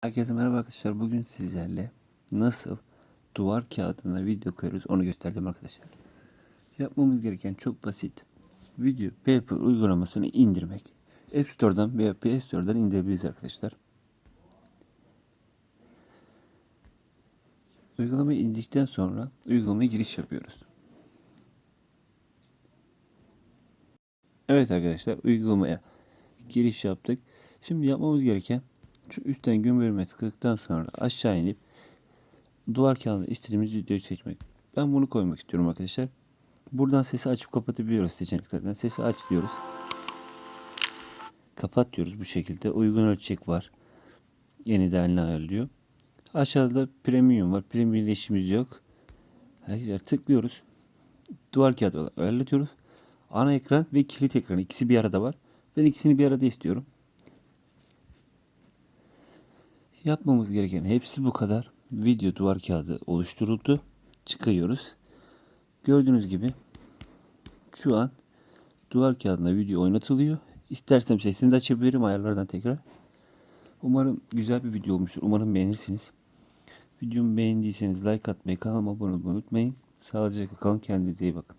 Herkese merhaba arkadaşlar. Bugün sizlerle nasıl duvar kağıdına video koyuyoruz onu göstereceğim arkadaşlar. Yapmamız gereken çok basit. Video Paper uygulamasını indirmek. App Store'dan veya Play Store'dan indirebiliriz arkadaşlar. Uygulamayı indikten sonra uygulamaya giriş yapıyoruz. Evet arkadaşlar uygulamaya giriş yaptık. Şimdi yapmamız gereken şu üstten gün bölümüne tıkladıktan sonra aşağı inip duvar kağıdında istediğimiz videoyu seçmek. Ben bunu koymak istiyorum arkadaşlar. Buradan sesi açıp kapatabiliyoruz seçeneklerden. Sesi aç diyoruz. Kapat diyoruz bu şekilde. Uygun ölçek var. Yeni değerini ayarlıyor. Aşağıda premium var. Premium işimiz yok. Arkadaşlar tıklıyoruz. Duvar kağıdı olarak ayarlatıyoruz. Ana ekran ve kilit ekran ikisi bir arada var. Ben ikisini bir arada istiyorum. Yapmamız gereken hepsi bu kadar. Video duvar kağıdı oluşturuldu. Çıkıyoruz. Gördüğünüz gibi şu an duvar kağıdına video oynatılıyor. İstersem sesini de açabilirim ayarlardan tekrar. Umarım güzel bir video olmuştur. Umarım beğenirsiniz. Videomu beğendiyseniz like atmayı, kanalıma abone olmayı unutmayın. Sağlıcakla kalın. Kendinize iyi bakın.